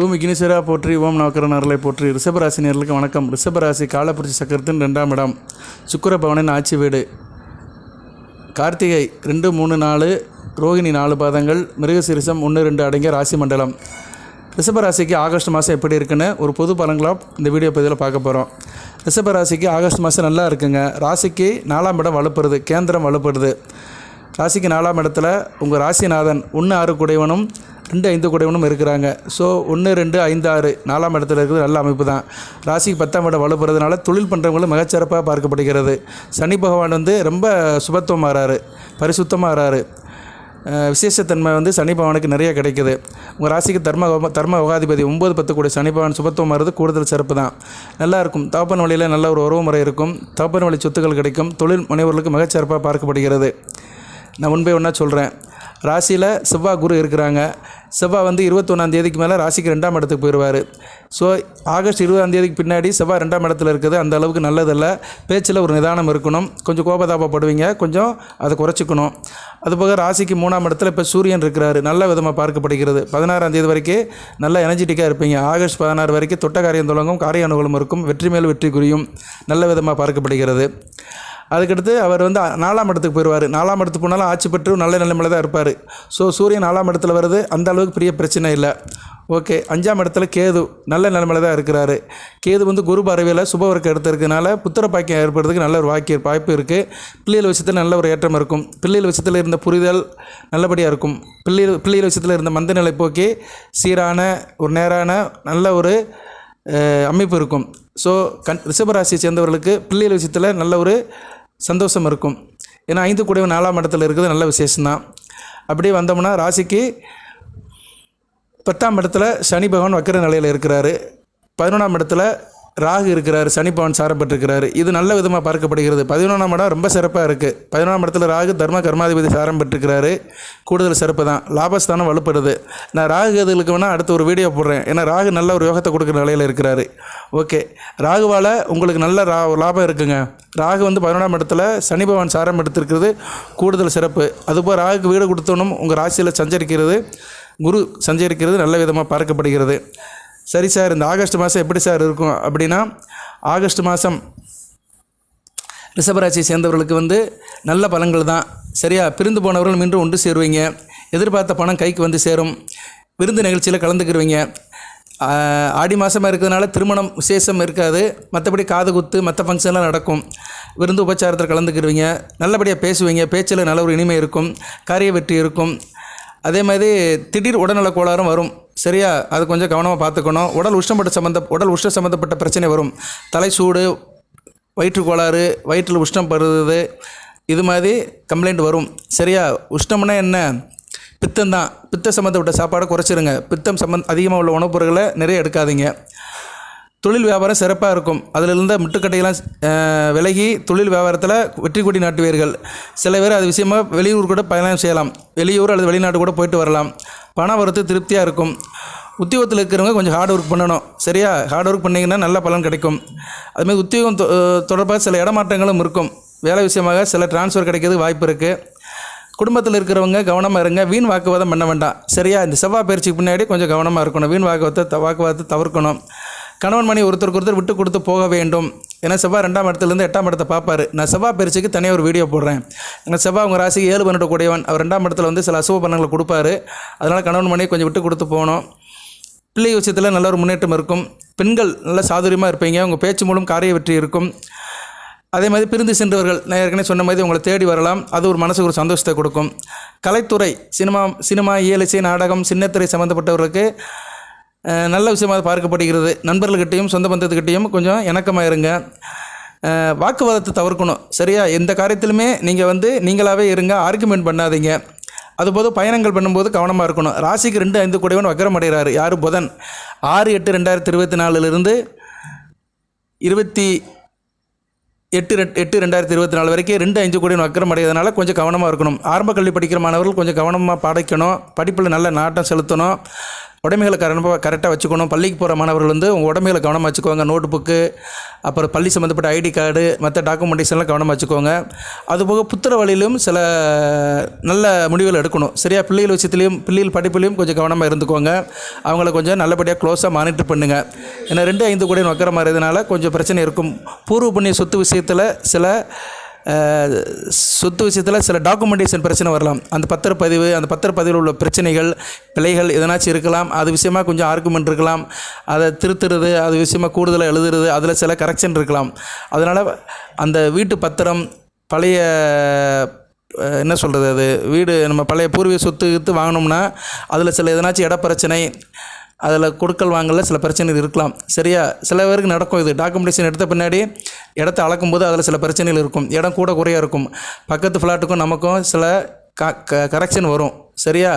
ஓம் விக்னேஸ்வரா போற்றி ஓம் நவக்கரன் அருளை போற்றி. ரிஷபராசி நேர்களுக்கு வணக்கம். ரிஷபராசி காலப்புரட்சி சக்கரத்தின் ரெண்டாம் இடம். சுக்கர பவனின் ஆட்சி வீடு. கார்த்திகை ரெண்டு மூணு நாலு ரோகிணி நாலு பாதங்கள் மிருகசிரிசம் ஒன்று ரெண்டு அடங்கிய ராசி மண்டலம். ரிஷபராசிக்கு ஆகஸ்ட் மாதம் எப்படி இருக்குன்னு ஒரு பொது பலங்களாக இந்த வீடியோ பதிவில் பார்க்க போகிறோம் ரிஷபராசிக்கு ஆகஸ்ட் மாதம் நல்லா இருக்குங்க. ராசிக்கு நாலாம் இடம் வலுப்படுது கேந்திரம் வலுப்படுது ராசிக்கு நாலாம் இடத்துல உங்கள் ராசிநாதன் ஒன்று ஆறு குடைவனும் ரெண்டு ஐந்து குடைவனும் இருக்கிறாங்க. ஸோ ஒன்று ரெண்டு ஐந்து ஆறு நாலாம் இடத்துல இருக்கிறது நல்ல அமைப்பு தான். ராசிக்கு பத்தாம் இடம் வலுப்புறதுனால தொழில் பண்ணுறவங்களும் மிகச்சிறப்பாக பார்க்கப்படுகிறது. சனி பகவான் வந்து ரொம்ப சுபத்துவம் ஆறாரு பரிசுத்தமாக ஆறாரு. விசேஷத்தன்மை வந்து சனி பகவானுக்கு நிறைய கிடைக்குது. உங்கள் ராசிக்கு தர்ம தர்ம யோகாதிபதி ஒம்பது பத்து கூட சனி பகவான் சுபத்துவம் வருது கூடுதல் சிறப்பு தான். நல்லாயிருக்கும் தகப்பன் வழியில் நல்ல ஒரு உறவு முறை இருக்கும். தகப்பன் வழி சொத்துக்கள் கிடைக்கும். தொழில் முனைவர்களுக்கு மிகச்சிறப்பாக பார்க்கப்படுகிறது. நான் முன்பே ஒன்றா சொல்கிறேன் ராசியில் செவ்வாய் குரு இருக்கிறாங்க. செவ்வாய் வந்து இருபத்தொன்னாம் தேதிக்கு மேலே ராசிக்கு ரெண்டாம் இடத்துக்கு போயிடுவார் ஸோ ஆகஸ்ட் இருபதாம் தேதிக்கு பின்னாடி செவ்வாய் ரெண்டாம் இடத்துல இருக்குது அந்த அளவுக்கு நல்லதில்ல. பேச்சில் ஒரு நிதானம் இருக்கணும். கொஞ்சம் கோபதாபப்படுவீங்க. கொஞ்சம் அதை குறைச்சிக்கணும். அதுபோக ராசிக்கு மூணாம் இடத்துல இப்போ சூரியன் இருக்கிறாரு. நல்ல விதமாக பார்க்கப்படுகிறது. பதினாறாம் தேதி வரைக்கும் நல்ல எனர்ஜெட்டிக்காக இருப்பீங்க. ஆகஸ்ட் பதினாறு வரைக்கும் தொட்ட காரியம் தொடங்கும். காரிய அனுகூலம் இருக்கும். வெற்றி மேல் வெற்றி குறியும் நல்ல விதமாக பார்க்கப்படுகிறது. அதுக்கடுத்து அவர் வந்து நாலாம் இடத்துக்கு போயிடுவார் நாலாம் இடத்துக்கு போனாலும் ஆட்சி பெற்று நல்ல நிலைமையில் தான் இருப்பார். ஸோ சூரியன் நாலாம் இடத்துல வருது. அந்த அளவுக்கு பெரிய பிரச்சனை இல்லை. ஓகே அஞ்சாம் இடத்துல கேது நல்ல நிலைமையில் தான் இருக்கிறாரு. கேது வந்து குரு பறவையில் சுபவர்க்கு எடுத்திருக்கனால புத்திர பாக்கியம் ஏற்படுறதுக்கு நல்ல ஒரு வாக்கிய வாய்ப்பு இருக்குது பிள்ளைகள் விஷயத்தில் நல்ல ஒரு ஏற்றம் இருக்கும். பிள்ளைகள் விஷயத்தில் இருந்த புரிதல் நல்லபடியாக இருக்கும். பிள்ளைகள் பிள்ளைகள் விஷயத்தில் இருந்த மந்த நிலை போக்கி சீரான ஒரு நேரான நல்ல ஒரு அமைப்பு இருக்கும். ஸோ கண் ரிஷபராசியை சேர்ந்தவர்களுக்கு பிள்ளைகள் விஷயத்தில் நல்ல ஒரு சந்தோஷம் இருக்கும். ஏன்னா ஐந்து கூடிய நாலாம் இடத்துல இருக்கிறது நல்ல விசேஷம்தான். அப்படியே வந்தோம்னா ராசிக்கு பத்தாம் இடத்துல சனி பகவான் வக்கர நிலையில் இருக்கிறாரு. பதினொன்றாம் இடத்துல ராகு இருக்கிறார் சனிப்பவன் சாரப்பட்டிருக்கிறார். சாரம் இது நல்ல விதமாக பார்க்கப்படுகிறது. பதினொன்றாம் இடம் ரொம்ப சிறப்பாக இருக்குது பதினொன்றாம் இடத்துல ராகு தர்ம கர்மாதிபதி சாரம் பெற்றிருக்கிறாரு கூடுதல் சிறப்பு தான். லாபஸ்தானம் வலுப்படுது. நான் ராகு கேதுகளுக்கு வேணால் அடுத்து ஒரு வீடியோ போடுறேன். ஏன்னா ராகு நல்ல ஒரு யோகத்தை கொடுக்குற நிலையில் இருக்கிறாரு. ஓகே. ராகுவால் உங்களுக்கு நல்ல ரா லாபம் இருக்குங்க. ராகு வந்து பதினொன்றாம் இடத்துல சனி பகவான் சாரம் எடுத்திருக்கிறது கூடுதல் சிறப்பு. அதுபோல் ராகுக்கு வீடு கொடுத்தோனும் உங்கள் ராசியில் சஞ்சரிக்கிறது. குரு சஞ்சரிக்கிறது நல்ல விதமாக பார்க்கப்படுகிறது. சரி சார் இந்த ஆகஸ்ட் மாதம் எப்படி சார் இருக்கும் அப்படின்னா ஆகஸ்ட் மாதம் ரிஷபராசியை சேர்ந்தவர்களுக்கு வந்து நல்ல பலன்கள் தான். சரியா? பிரிந்து போனவர்கள் மீண்டும் ஒன்று சேருவீங்க. எதிர்பார்த்த பணம் கைக்கு வந்து சேரும். விருந்து நிகழ்ச்சியில் கலந்துக்கிடுவீங்க ஆடி மாதமாக இருக்கிறதுனால திருமணம் விசேஷம் இருக்காது. மற்றபடி காது குத்து மற்ற ஃபங்க்ஷன்லாம் நடக்கும். விருந்து உபச்சாரத்தில் கலந்துக்கிருவீங்க. நல்லபடியாக பேசுவீங்க. பேச்சில் நல்ல ஒரு இனிமை இருக்கும். காரிய வெற்றி இருக்கும். அதே மாதிரி திடீர் உடல்நல கோளாறும் வரும். சரியா? அது கொஞ்சம் கவனமாக பார்த்துக்கணும். உடல் உஷ்ணப்பட்ட சம்மந்த உடல் உஷ்ண சம்மந்தப்பட்ட பிரச்சனை வரும். தலை சூடு வயிற்று கோளாறு வயிற்றில் உஷ்ணம் படுறது இது மாதிரி கம்ப்ளைண்ட் வரும். சரியா? உஷ்ணம்னா என்ன? பித்தம் தான் பித்த சம்மந்தப்பட்ட சாப்பாடை குறைச்சிருங்க. பித்தம் சம்மந்த அதிகமாக உள்ள உணவுப் பொருட்களை நிறைய எடுக்காதீங்க. தொழில் வியாபாரம் சிறப்பாக இருக்கும். அதில் இருந்த முட்டுக்கட்டையெல்லாம் விலகி தொழில் வியாபாரத்தில் வெற்றி கொடி நாட்டுவீர்கள். சில பேர் அது விஷயமாக வெளியூர் கூட பயணம் செய்யலாம். வெளியூர் அல்லது வெளிநாட்டு கூட போயிட்டு வரலாம். பண வரத்து திருப்தியாக இருக்கும். உத்தியோகத்தில் இருக்கிறவங்க கொஞ்சம் ஹார்ட் ஒர்க் பண்ணணும். சரியா? ஹார்ட் ஒர்க் பண்ணிங்கன்னா நல்ல பலன் கிடைக்கும். அதுமாதிரி உத்தியோகம் தொ- தொடர்பாக சில இடமாற்றங்களும் இருக்கும். வேலை விஷயமாக சில டிரான்ஸ்ஃபர் கிடைக்கிறதுக்கு வாய்ப்பு இருக்குது குடும்பத்தில் இருக்கிறவங்க கவனமாக இருங்க. வீண் வாக்குவாதம் பண்ண வேண்டாம். சரியா? இந்த செவ்வாய் பயிற்சிக்கு பின்னாடி கொஞ்சம் கவனமாக இருக்கணும். வீண் வாக்குவாதத்தை வாக்குவாதத்தை தவிர்க்கணும். கணவன் மணி ஒருத்தருக்கு ஒருத்தர் விட்டு கொடுத்து போக வேண்டும். ஏன்னா செவ்வாய் ரெண்டாம் இடத்துலேருந்து எட்டாம் இடத்தை பார்ப்பார். நான் செவ்வாய் பயிற்சிக்கு தனியாக ஒரு வீடியோ போடுறேன். எங்கள் செவ்வாய் உங்கள் ராசிக்கு ஏழு பன்னெண்டு அவர் ரெண்டாம் இடத்துல வந்து சில அசுப பணங்களை கொடுப்பாரு. அதனால் கணவன் மணியை கொஞ்சம் விட்டு கொடுத்து போகணும். பிள்ளை விஷயத்தில் நல்ல ஒரு முன்னேற்றம் இருக்கும். பெண்கள் நல்ல சாதுரியமாக இருப்பீங்க. உங்கள் பேச்சு மூலம் காரிய வெற்றி இருக்கும். அதே மாதிரி பிரிந்து சென்றவர்கள் நான் ஏற்கனவே சொன்ன மாதிரி உங்களை தேடி வரலாம். அது ஒரு மனசுக்கு ஒரு சந்தோஷத்தை கொடுக்கும். கலைத்துறை சினிமா சினிமா இயலிசை நாடகம் சின்னத்திரை சம்மந்தப்பட்டவர்களுக்கு நல்ல விஷயமாக பார்க்கப்படுகிறது. நண்பர்கள்கிட்டையும் சொந்த பந்தத்துக்கிட்டையும் கொஞ்சம் இணக்கமாக இருங்க வாக்குவாதத்தை தவிர்க்கணும். சரியா? எந்த காரியத்திலுமே நீங்கள் வந்து நீங்களாகவே இருங்க ஆர்குமெண்ட் பண்ணாதீங்க. அதுபோது பயணங்கள் பண்ணும்போது கவனமாக இருக்கணும். ராசிக்கு ரெண்டு ஐந்து கூடவன் வக்கரம் அடைகிறார் யார்? புதன். ஆறு எட்டு ரெண்டாயிரத்தி இருபத்தி நாலுலேருந்து இருபத்தி எட்டு ரெட் எட்டு ரெண்டாயிரத்தி இருபத்தி நாலு வரைக்கும் ரெண்டு அஞ்சு கோடி வக்கரம் அடையறதுனால கொஞ்சம் கவனமாக இருக்கணும். ஆரம்ப கல்வி படிக்கிற மாணவர்கள் கொஞ்சம் கவனமாக படிக்கணும். படிப்பில் நல்ல நாட்டம் செலுத்தணும். உடமைகளை கரெக்டாக கரெக்டாக வச்சுக்கணும். பள்ளிக்கு போகிற மாணவர்கள் வந்து உங்கள் உடமைகளை கவனமாக வச்சுக்கோங்க. நோட் புக்கு அப்புறம் பள்ளி சம்மந்தப்பட்ட ஐடி கார்டு மற்ற டாக்குமெண்டேஷன்லாம் கவனமாக வச்சுக்கோங்க. அதுபோக புத்திர வழியிலும் சில நல்ல முடிவுகள் எடுக்கணும். சரியா? பிள்ளைகள் விஷயத்துலையும் பிள்ளைகள் படிப்புலையும் கொஞ்சம் கவனமாக இருந்துக்கோங்க. அவங்கள கொஞ்சம் நல்லபடியாக க்ளோஸாக மானிட்டர் பண்ணுங்கள் ஏன்னா ரெண்டு ஐந்து கூட நொக்கிற மாதிரி இதனால கொஞ்சம் பிரச்சனை இருக்கும். பூர்வ புண்ணிய சொத்து விஷயத்தில் சில சொத்து விஷயத்தில் சில டாக்குமெண்டேஷன் பிரச்சனை வரலாம். அந்த பத்திரப்பதிவு அந்த பத்திரப்பதிவில் உள்ள பிரச்சனைகள் பிழைகள் எதனாச்சும் இருக்கலாம் அது விஷயமா கொஞ்சம் ஆர்குமெண்ட் இருக்கலாம். அதை திருத்துறது அது விஷயமா கூடுதலாக எழுதுறது அதில் சில கரெக்ஷன் இருக்கலாம். அதனால் அந்த வீட்டு பத்திரம் பழைய என்ன சொல்கிறது அது? வீடு நம்ம பழைய பூர்வீக சொத்து வாங்கினோம்னா அதில் சில எதனாச்சும் இட பிரச்சனை அதில் கொடுக்கல் வாங்கல சில பிரச்சனைகள் இருக்கலாம். சரியா? சில பேருக்கு நடக்கும் இது. டாக்குமெண்டேஷன் எடுத்த பின்னாடி இடத்த அளக்கும்போது அதில் சில பிரச்சனைகள் இருக்கும். இடம் கூட குறையாக இருக்கும். பக்கத்து ஃப்ளாட்டுக்கும் நமக்கும் சில க க கரெக்ஷன் வரும். சரியா?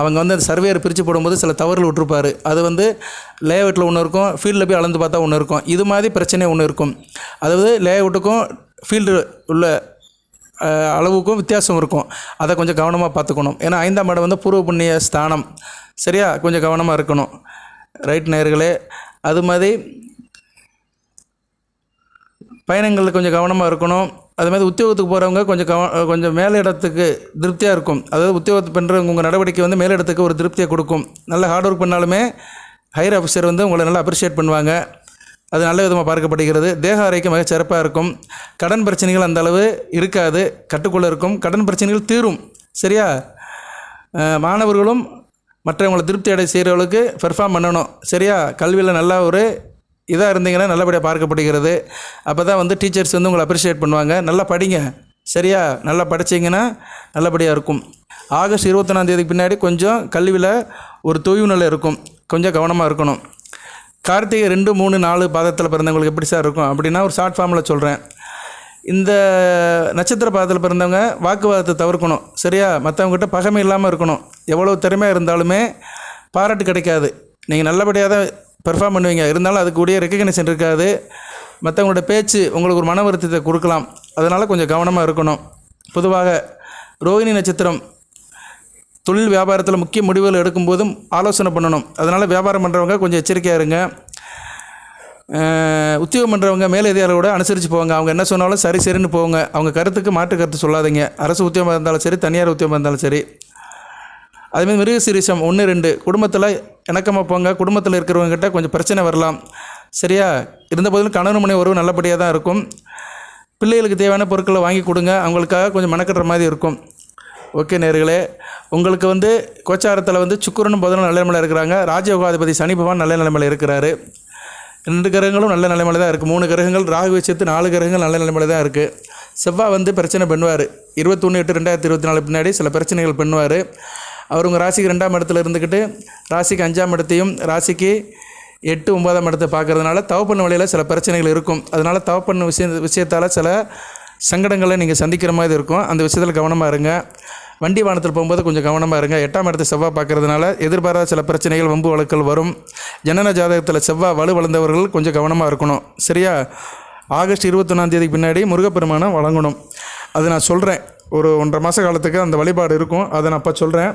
அவங்க வந்து அந்த சர்வேயர் பிரித்து போடும்போது சில தவறுகள் விட்டுருப்பார். அது வந்து லேஅவுட்டில் ஒன்று இருக்கும் ஃபீல்டில் போய் அளந்து பார்த்தா ஒன்று இருக்கும். இது மாதிரி பிரச்சனை ஒன்று இருக்கும். அதாவது லேஅவுட்டுக்கும் ஃபீல்டு உள்ள அளவுக்கும் வித்தியாசம் இருக்கும். அதை கொஞ்சம் கவனமாக பார்த்துக்கணும். ஏன்னா ஐந்தாம் இடம் வந்து பூர்வ புண்ணிய ஸ்தானம். சரியா? கொஞ்சம் கவனமாக இருக்கணும். ரைட் நேர்களே அது மாதிரி பயணங்களில் கொஞ்சம் கவனமாக இருக்கணும். அது மாதிரி உத்தியோகத்துக்கு போகிறவங்க கொஞ்சம் கவ கொஞ்சம் மேலே இடத்துக்கு திருப்தியாக இருக்கும். அதாவது உத்தியோகத்து பண்ணுறவங்க உங்கள் நடவடிக்கை வந்து மேலே இடத்துக்கு ஒரு திருப்தியை கொடுக்கும். நல்ல ஹார்ட் ஒர்க் பண்ணாலுமே ஹையர் ஆஃபீஸர் வந்து உங்களை நல்லா அப்ரிஷியேட் பண்ணுவாங்க. அது நல்ல விதமாக பார்க்கப்படுகிறது. தேக ஆரோக்கியம் மிக சிறப்பாக இருக்கும். கடன் பிரச்சனைகள் அந்த அளவு இருக்காது. கட்டுக்குள்ளே இருக்கும். கடன் பிரச்சனைகள் தீரும். சரியா? மாணவர்களும் மற்றவங்களை திருப்தி அடை செய்கிறவங்களுக்கு பெர்ஃபார்ம் பண்ணணும். சரியா? கல்வியில் நல்லா ஒரு இதாக இருந்தீங்கன்னா நல்லபடியாக பார்க்கப்படுகிறது. அப்போ தான் வந்து டீச்சர்ஸ் வந்து உங்களை அப்ரிஷியேட் பண்ணுவாங்க. நல்லா படிங்க. சரியா? நல்லா படித்தீங்கன்னா நல்லபடியாக இருக்கும். ஆகஸ்ட் இருபத்தொன்னாந்தேதிக்கு பின்னாடி கொஞ்சம் கல்வியில் ஒரு தொய்வு நிலை இருக்கும். கொஞ்சம் கவனமாக இருக்கணும். கார்த்திகை ரெண்டு மூணு நாலு பாதத்தில் பிறந்தவங்களுக்கு எப்படி சார் இருக்கும்? அப்படின்னா ஒரு ஷார்ட் ஃபார்மில் சொல்கிறேன் இந்த நட்சத்திர பாதத்தில் பிறந்தவங்க வாக்குவாதத்தை தவிர்க்கணும் சரியா? மற்றவங்ககிட்ட பகைமை இல்லாமல் இருக்கணும். எவ்வளோ திறமையாக இருந்தாலுமே பாராட்டு கிடைக்காது. நீங்கள் நல்லபடியாக தான் பெர்ஃபார்ம் பண்ணுவீங்க. இருந்தாலும் அதுக்குரிய ரெக்கக்னேஷன் இருக்காது. மற்றவங்களோட பேச்சு உங்களுக்கு ஒரு மன வருத்தத்தை கொடுக்கலாம். அதனால் கொஞ்சம் கவனமாக இருக்கணும். பொதுவாக ரோகிணி நட்சத்திரம் தொழில் வியாபாரத்தில் முக்கிய முடிவுகள் எடுக்கும்போதும் ஆலோசனை பண்ணணும். அதனால் வியாபாரம் பண்ணுறவங்க கொஞ்சம் எச்சரிக்கையாக இருங்க. உத்தியோகம் பண்ணுறவங்க மேலதிகாரிகளோட அனுசரித்து போவாங்க. அவங்க என்ன சொன்னாலும் சரி சரின்னு போங்க. அவங்க கருத்துக்கு மாற்று கருத்து சொல்லாதீங்க. அரசு உத்தியோகமாக இருந்தாலும் சரி தனியார் உத்தியோகமாக இருந்தாலும் சரி. அதுமாதிரி மிருக ஒன்று ரெண்டு. குடும்பத்தில் இணக்கமாக போங்க. குடும்பத்தில் இருக்கிறவங்ககிட்ட கொஞ்சம் பிரச்சனை வரலாம். சரியா? இருந்த போதிலும் கணவன் மனை உறவு நல்லபடியாக தான் இருக்கும். பிள்ளைகளுக்கு தேவையான பொருட்களை வாங்கி கொடுங்க. அவங்களுக்காக கொஞ்சம் மெனக்கட்டுற மாதிரி இருக்கும். ஓகே நேர்களே. உங்களுக்கு வந்து கோச்சாரத்தில் வந்து சுக்குரனும் புதனும் நல்ல நிலைமையில் இருக்கிறாங்க. ராஜயோகாதிபதி சனி பகவான் நல்ல நிலைமையில் இருக்கிறாரு. ரெண்டு கிரகங்களும் நல்ல நிலைமையில தான் இருக்குது மூணு கிரகங்கள் ராகு வச்சுட்டு நாலு கிரகங்கள் நல்ல நிலைமையில தான் இருக்குது செவ்வாய் வந்து பிரச்சனை பண்ணுவார். இருபத்தொன்று எட்டு ரெண்டாயிரத்தி இருபத்தி நாலு பின்னாடி சில பிரச்சனைகள் பண்ணுவார். அவர் உங்கள் ராசிக்கு ரெண்டாம் இடத்துல இருந்துக்கிட்டு ராசிக்கு அஞ்சாம் இடத்தையும் ராசிக்கு எட்டு ஒன்பதாம் இடத்தை பார்க்கறதுனால தவப்பண்ண வழியில் சில பிரச்சனைகள் இருக்கும். அதனால் தவப்பண்ண விஷய விஷயத்தால் சில சங்கடங்களை நீங்கள் சந்திக்கிற மாதிரி இருக்கும். அந்த விஷயத்தில் கவனமாக இருங்க. வண்டி வாகனத்தில் போகும்போது கொஞ்சம் கவனமாக இருங்க. எட்டாம் இடத்தை செவ்வாய் பார்க்கறதுனால எதிர்பாராத சில பிரச்சனைகள் வம்பு வழக்கல் வரும். ஜனன ஜாதகத்தில் செவ்வாய் வலு வளர்ந்தவர்கள் கொஞ்சம் கவனமாக இருக்கணும். சரியா? ஆகஸ்ட் இருபத்தொன்னாம் தேதிக்கு பின்னாடி முருகப்பெருமானம் வழங்கணும். அது நான் சொல்கிறேன் ஒரு ஒன்றரை மாத காலத்துக்கு அந்த வழிபாடு இருக்கும். அதை நான் அப்போ சொல்கிறேன்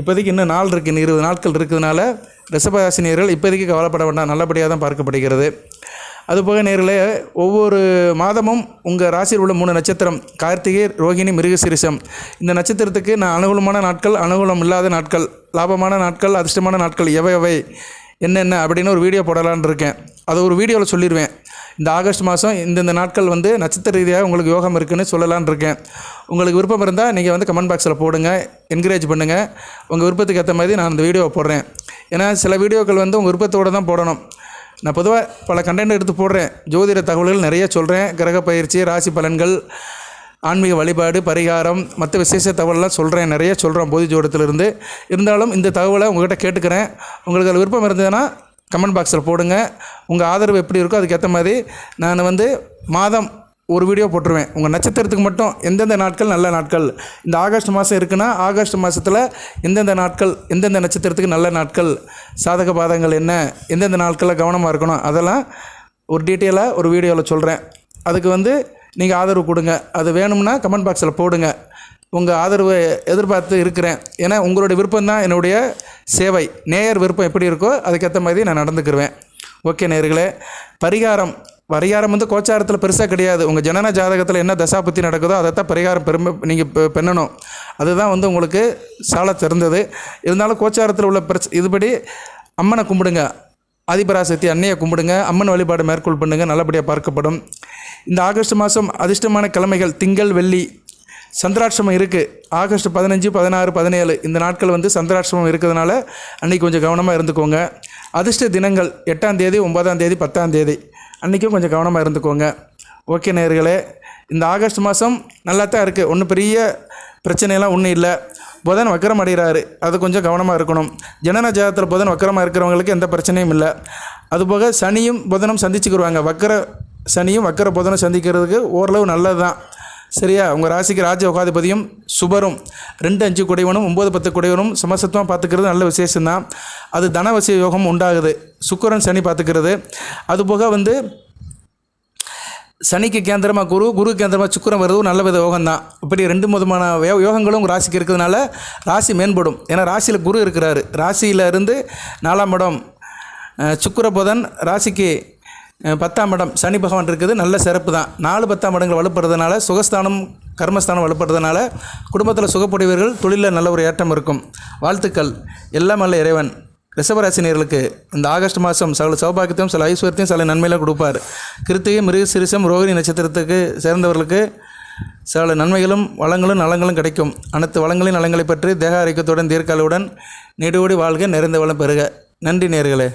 இப்போதைக்கு இன்னும் நாள் இருக்குது இன்னும் இருபது நாட்கள் இருக்கிறதுனால ரிஷபராசினியர்கள் இப்போதைக்கு கவலைப்பட வேண்டாம். நல்லபடியாக தான் பார்க்கப்படுகிறது. அதுபோக நேரில் ஒவ்வொரு மாதமும் உங்கள் ராசியில் உள்ள மூணு நட்சத்திரம் கார்த்திகை ரோகிணி மிருகசிரிசம். இந்த நட்சத்திரத்துக்கு நான் அனுகூலமான நாட்கள் அனுகூலம் இல்லாத நாட்கள் லாபமான நாட்கள் அதிர்ஷ்டமான நாட்கள் எவை எவை? என்னென்ன அப்படின்னு ஒரு வீடியோ போடலான்னு இருக்கேன். அதை ஒரு வீடியோவில் சொல்லிடுவேன் இந்த ஆகஸ்ட் மாதம் இந்தந்த நாட்கள் வந்து நட்சத்திர ரீதியாக உங்களுக்கு யோகம் இருக்குன்னு சொல்லலான்னு இருக்கேன். உங்களுக்கு விருப்பம் இருந்தால் நீங்கள் வந்து கமெண்ட் பாக்ஸில் போடுங்க. என்கரேஜ் பண்ணுங்கள் உங்கள் விருப்பத்துக்கு ஏற்ற மாதிரி நான் அந்த வீடியோவை போடுறேன். ஏன்னா சில வீடியோக்கள் வந்து உங்கள் விருப்பத்தோடு தான் போடணும். நான் பொதுவாக பல கண்டென்ட் எடுத்து போடுறேன். ஜோதிட தகவல்கள் நிறைய சொல்கிறேன் கிரக பயிற்சி ராசி பலன்கள் ஆன்மீக வழிபாடு பரிகாரம் மற்ற விசேஷ தகவல்லாம் சொல்கிறேன் நிறைய சொல்கிறேன் போதி ஜோடத்திலிருந்து இருந்தாலும் இந்த தகவலை உங்கள்கிட்ட கேட்டுக்கிறேன். உங்களுக்கு அதில் விருப்பம் இருந்ததுன்னா கமெண்ட் பாக்ஸில் போடுங்க. உங்கள் ஆதரவு எப்படி இருக்கோ அதுக்கேற்ற மாதிரி நான் வந்து மாதம் ஒரு வீடியோ போட்டுருவேன். உங்கள் நட்சத்திரத்துக்கு மட்டும் எந்தெந்த நாட்கள் நல்ல நாட்கள்? இந்த ஆகஸ்ட் மாதம் இருக்குன்னா ஆகஸ்ட் மாதத்தில் எந்தெந்த நாட்கள் எந்தெந்த நட்சத்திரத்துக்கு நல்ல நாட்கள்? சாதக பாதங்கள் என்ன? எந்தெந்த நாட்களில் கவனமாக இருக்கணும்? அதெல்லாம் ஒரு டீட்டெயிலாக ஒரு வீடியோவில் சொல்கிறேன் அதுக்கு வந்து நீங்கள் ஆதரவு கொடுங்க. அது வேணும்னா கமெண்ட் பாக்ஸில் போடுங்க. உங்கள் ஆதரவை எதிர்பார்த்து இருக்கிறேன். ஏன்னா உங்களுடைய விருப்பம் தான் என்னுடைய சேவை. நேயர் விருப்பம் எப்படி இருக்கோ அதுக்கேற்ற மாதிரி நான் நடந்துக்கிருவேன். ஓகே நேர்களே பரிகாரம். பரிகாரம் வந்து கோச்சாரத்தில் பெருசாக கிடையாது. உங்கள் ஜனன ஜாதகத்தில் என்ன தசாபுத்தி நடக்குதோ அதை தான் பரிகாரம் பெருமை நீங்கள் பெண்ணணும். அதுதான் வந்து உங்களுக்கு சால திறந்தது. இருந்தாலும் கோச்சாரத்தில் உள்ள பிரச்ச இதுபடி அம்மனை கும்பிடுங்க. ஆதிபராசக்தி அன்னையை கும்பிடுங்க. அம்மன் வழிபாடு மேற்கொள் பண்ணுங்கள் நல்லபடியாக பார்க்கப்படும். இந்த ஆகஸ்ட் மாதம் அதிர்ஷ்டமான கிழமைகள் திங்கள் வெள்ளி சந்திராட்சமம் இருக்குது ஆகஸ்ட் பதினஞ்சு பதினாறு பதினேழு இந்த நாட்கள் வந்து சந்திராட்சமம் இருக்கிறதுனால அன்றைக்கி கொஞ்சம் கவனமாக இருந்துக்கோங்க. அதிர்ஷ்ட தினங்கள் எட்டாம் தேதி ஒன்பதாம் தேதி பத்தாம் தேதி அன்றைக்கும் கொஞ்சம் கவனமாக இருந்துக்கோங்க. ஓகே நேர்களே இந்த ஆகஸ்ட் மாதம் நல்லா தான் இருக்குது ஒன்றும் பெரிய பிரச்சனையெல்லாம் ஒன்றும் இல்லை. புதன் வக்கரம் அடைகிறாரு. அது கொஞ்சம் கவனமாக இருக்கணும். ஜனன ஜாதத்தில் புதன் வக்கரமாக இருக்கிறவங்களுக்கு எந்த பிரச்சனையும் இல்லை. அதுபோக சனியும் புதனும் சந்திச்சுக்கிடுவாங்க வக்கர சனியும் வக்கர புதனும் சந்திக்கிறதுக்கு ஓரளவு நல்லது தான் சரியா? உங்கள் ராசிக்கு ராஜ உகாதிபதியும் சுபரும் ரெண்டு அஞ்சு குடைவனும் ஒம்பது பத்து குடைவனும் சமசத்துவம் பார்த்துக்கிறது நல்ல விசேஷம்தான். அது தனவசிய யோகம் உண்டாகுது. சுக்கரன் சனி பார்த்துக்கிறது. அதுபோக வந்து சனிக்கு கேந்திரமாக குரு குரு கேந்திரமாக சுக்கிரம் வருது நல்ல வித யோகம் தான் இப்படி ரெண்டு விதமான யோ- யோகங்களும் உங்கள் ராசிக்கு இருக்கிறதுனால ராசி மேம்படும். ஏன்னா ராசியில் குரு இருக்கிறாரு. ராசியில் இருந்து நாலாம் இடம் அஹ், புதன் ராசிக்கு பத்தாம் இடம் சனி பகவான் இருக்குது. நல்ல சிறப்பு தான். நாலு பத்தாம் இடங்கள் வலுப்படுறதுனால சுகஸ்தானம் கர்மஸ்தானம் வலுப்படுறதுனால குடும்பத்தில் சுகப்புடையவர்கள் தொழிலில் நல்ல ஒரு ஏற்றம் இருக்கும். வாழ்த்துக்கள். எல்லாம் அல்ல இறைவன். ரிஷபராசினியர்களுக்கு இந்த ஆகஸ்ட் மாதம் சில சௌபாகியத்தையும் சில ஐஸ்வர்யத்தையும் சில நன்மையெல்லாம் கொடுப்பார். கிருத்திகை மிருக சிறுசம் ரோகிணி நட்சத்திரத்துக்கு சேர்ந்தவர்களுக்கு சில நன்மைகளும் வளங்களும் நலங்களும் கிடைக்கும். அனைத்து வளங்களின் நலங்களை பற்றி தேக ஆரோக்கியத்துடன் தீர்க்காலுடன் நீடோடி வாழ்க நிறைந்த வளம் பெறுக. நன்றி நேர்களே.